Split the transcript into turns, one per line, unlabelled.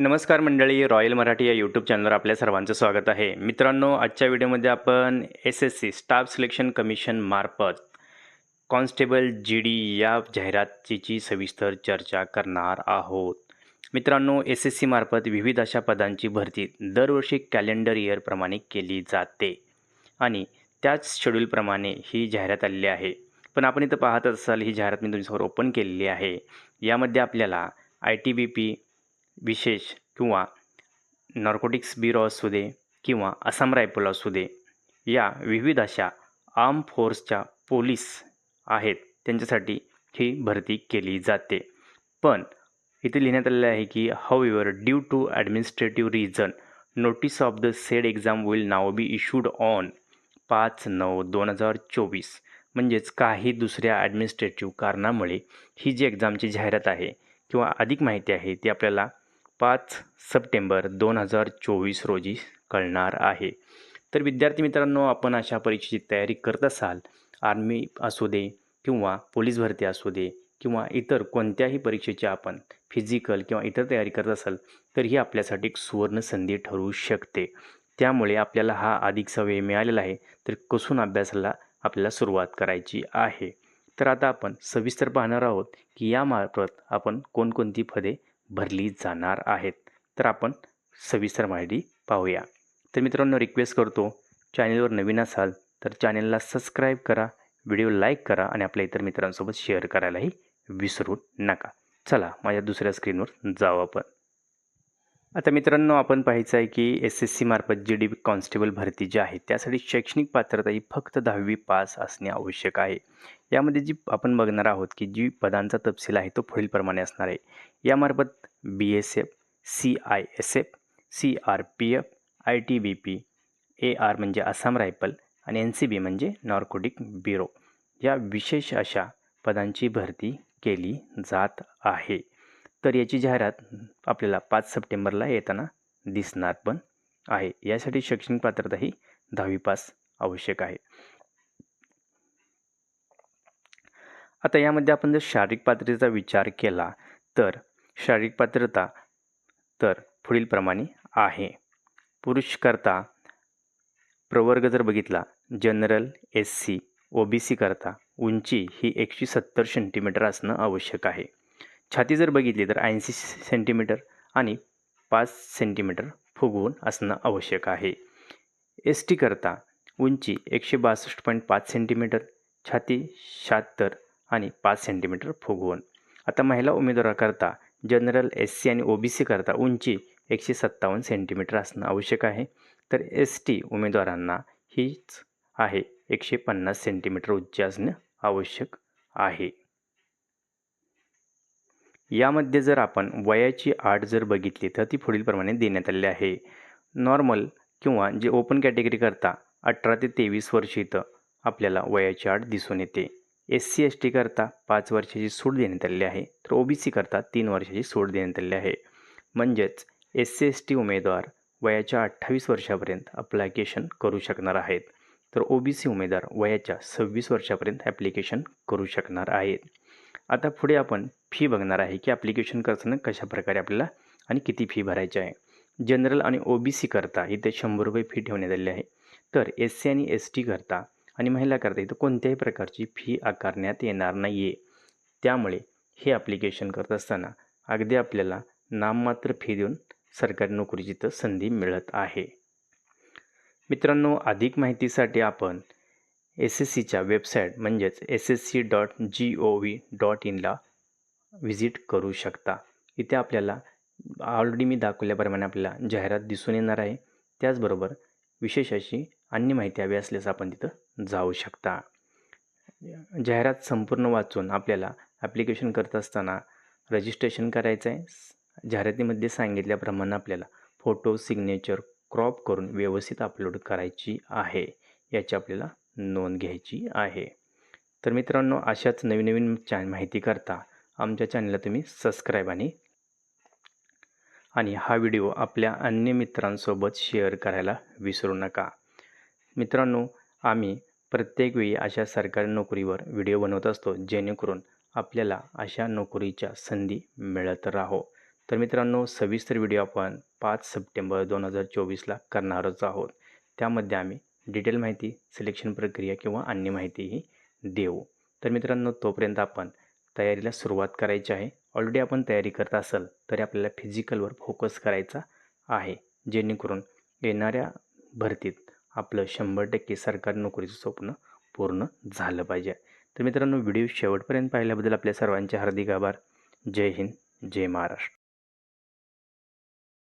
नमस्कार मंडळी रॉयल मराठी या यूट्यूब चॅनलवर आपल्या सर्वांचं स्वागत आहे. मित्रांनो आजच्या व्हिडिओमध्ये आपण S S C staff selection commission मार्फत कॉन्स्टेबल जी डी या जाहिरातीची सविस्तर चर्चा करणार आहोत. मित्रांनो एस एस सी मार्फत विविध अशा पदांची भरती दरवर्षी कॅलेंडर इयरप्रमाणे केली जाते. आणि त्याच शेड्यूलप्रमाणे ही जाहिरात आलेली आहे. पण आपण इथं पाहत असाल ही जाहिरात मी तुमच्यासमोर ओपन केलेली आहे. यामध्ये आपल्याला आय टी बी पी विशेष किंवा नॉर्कोटिक्स ब्युरो असू दे किंवा आसाम रायफल असू दे या विविध अशा आर्म फोर्सच्या पोलीस आहेत. त्यांच्यासाठी ही भरती केली जाते. पण इथे लिहिण्यात आलेलं आहे की however due to administrative reason notice of the said exam will now be issued on पाच नऊ दोन हजार चोवीस. म्हणजेच काही दुसऱ्या ॲडमिनिस्ट्रेटिव्ह कारणामुळे ही जी एक्झामची जाहिरात आहे किंवा अधिक माहिती आहे ती आपल्याला पाच सप्टेंबर दोन हजार चोवीस रोजी कळणार आहे. तर विद्यार्थी मित्रांनो आपण अशा परीक्षेची तयारी करत असाल आर्मी असू दे किंवा पोलीस भरती असू दे किंवा इतर कोणत्याही परीक्षेची आपण फिजिकल किंवा इतर तयारी करत असाल तर ही आपल्यासाठी एक सुवर्ण संधी ठरू शकते. त्यामुळे आपल्याला हा अधिकचा वेळ मिळालेला आहे तर कसून अभ्यासाला आपल्याला सुरुवात करायची आहे? तर आता आपण सविस्तर पाहणार आहोत की यामार्फत आपण कोणकोणती पदे भरली जाणार आहेत. तर आपण सविस्तर माहिती पाहूया. तर मित्रांनो रिक्वेस्ट करतो चॅनेलवर नवीन असाल तर चॅनेलला सबस्क्राईब करा व्हिडिओ लाईक करा आणि आपल्या इतर मित्रांसोबत शेअर करायलाही विसरू नका. चला माझ्या दुसऱ्या स्क्रीनवर जाऊ आपण. आता मित्रांनो आपण पाहायचं आहे की एस एस सी मार्फत जी डी कॉन्स्टेबल भरती जी आहे त्यासाठी शैक्षणिक पात्रता ही फक्त दहावी पास असणे आवश्यक आहे. यामध्ये जी आपण बघणार आहोत की जी पदांचा तपशील आहे तो पुढीलप्रमाणे असणार आहे. यामार्फत B S F C I S F C R P F I T B P A R म्हणजे आसाम रायफल आणि एन सी बी म्हणजे नॉर्कोटिक ब्युरो. या विशेष अशा पदांची भरती केली जात आहे. तर याची जाहिरात आपल्याला पाच सप्टेंबरला येताना दिसणार पण आहे. यासाठी शैक्षणिक पात्रता ही दहावी पास आवश्यक आहे. आता यामध्ये आपण जर शारीरिक पात्रतेचा विचार केला तर शारीरिक पात्रता तर पुढीलप्रमाणे आहे. पुरुषकरता प्रवर्ग जर बघितला general S C O B C करता उंची ही एकशे सत्तर सेंटीमीटर असणं आवश्यक आहे. छाती जर बघितली तर ऐंशी सेंटीमीटर आणि पाच सेंटीमीटर फुगवून असणं आवश्यक आहे. एस टी करता उंची एकशे बासष्ट पॉईंट पाच सेंटीमीटर छाती शहात्तर आणि पाच सेंटीमीटर फुगवून. आता महिला उमेदवाराकरता जनरल एस सी आणि ओ बी सी करता उंची एकशे सत्तावन्न सेंटीमीटर असणं आवश्यक आहे. तर एस टी उमेदवारांना हीच आहे एकशे पन्नास सेंटीमीटर उंची असणं आवश्यक आहे. यामध्ये जर आपण वयाची आठ जर बघितली तर ती पुढीलप्रमाणे देण्यात आलेली आहे. नॉर्मल किंवा जे ओपन कॅटेगरी करता अठरा ते तेवीस वर्ष इथं आपल्याला वयाची आठ दिसून येते. एस सी एस टी करता पाच वर्षाची सूट देण्यात आलेली आहे तर ओ बी सी करता तीन वर्षाची सूट देण्यात आलेली आहे. म्हणजेच एस सी एस टी उमेदवार वयाच्या अठ्ठावीस वर्षापर्यंत ॲप्लिकेशन करू शकणार आहेत तर ओ बी सी उमेदवार वयाच्या सव्वीस वर्षापर्यंत ॲप्लिकेशन करू शकणार आहेत. आता पुढे आपण फी बघणार आहे की ॲप्लिकेशन करताना कशा प्रकारे आपल्याला आणि किती फी भरायची आहे. जनरल आणि ओ बी सी करता इथे शंभर रुपये फी ठेवण्यात आली आहे. तर एस सी आणि एस टी करता आणि महिला करता इथं कोणत्याही प्रकारची फी आकारण्यात येणार नाही आहे त्यामुळे हे ॲप्लिकेशन करत असताना अगदी आपल्याला नाममात्र फी देऊन सरकारी नोकरीची तर संधी मिळत आहे. मित्रांनो अधिक माहितीसाठी आपण एस एस सीच्या वेबसाईट म्हणजेच S S C dot G O V dot इनला visit करू शकता. इथे आपल्याला ऑलरेडी मी दाखवल्याप्रमाणे आपल्याला जाहिरात दिसून येणार आहे. त्याचबरोबर विशेष अशी अन्य माहिती हवी असल्यास आपण तिथं जाऊ शकता. जाहिरात संपूर्ण वाचून आपल्याला ॲप्लिकेशन करत असताना रजिस्ट्रेशन करायचं आहे जाहिरातीमध्ये सांगितल्याप्रमाणे आपल्याला फोटो सिग्नेचर क्रॉप करून व्यवस्थित अपलोड करायची आहे. याची आपल्याला नोंद घ्यायची आहे. तर मित्रांनो अशाच नवीन नवीन चॅ माहिती करता आमच्या चॅनलला तुम्ही सबस्क्राईब आणि आणि हा व्हिडिओ आपल्या अन्य मित्रांसोबत शेअर करायला विसरू नका. मित्रांनो आम्ही प्रत्येक वेळी अशा सरकारी नोकरीवर व्हिडिओ बनवत असतो जेणेकरून आपल्याला अशा नोकरीच्या संधी मिळत राहो. तर मित्रांनो सविस्तर व्हिडिओ आपण पाच सप्टेंबर दोन हजार चोवीसला करणारच आहोत. त्यामध्ये आम्ही डिटेल माहिती सिलेक्शन प्रक्रिया किंवा अन्य माहितीही देऊ. तर मित्रांनो तोपर्यंत आपण तयारीला सुरुवात करायची आहे. ऑलरेडी आपण तयारी करत असाल तरी आपल्याला फिजिकलवर फोकस करायचा आहे. जेणेकरून येणाऱ्या भरतीत आपलं शंभर टक्के सरकारी नोकरीचं स्वप्न पूर्ण झालं पाहिजे. तर मित्रांनो व्हिडिओ शेवटपर्यंत पाहिल्याबद्दल आपल्या सर्वांचे हार्दिक आभार. जय हिंद जय महाराष्ट्र.